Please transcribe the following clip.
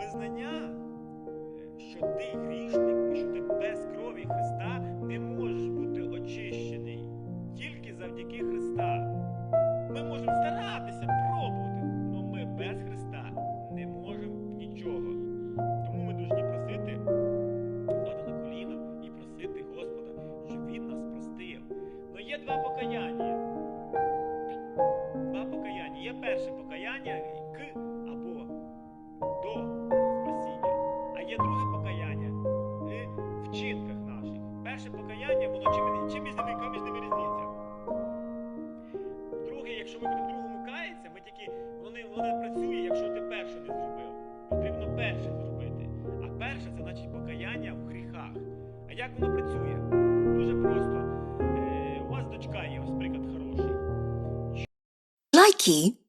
Визнання, е, що ти грішник і що ти без крові Христа не можеш бути очищений тільки завдяки Христа. Ми можемо старатися, пробувати, але ми без Христа не можемо нічого. Тому ми повинні просити, стати на коліна і просити Господа, щоб Він нас простив. Ну є два покаяння. Два покаяння. Є перше покаяння або до спасіння. А є друге покаяння в вчинках наших. Перше покаяння, воно чим, чим між ними, між ними різниця? Друге, якщо ми будемо другому каятися, ми тільки воно не, працює, якщо ти перше не зробив. Потрібно перше зробити. А перше це значить покаяння в гріхах. А як воно працює? Дуже просто. Е, у вас дочка є, ось приклад хороший. Likey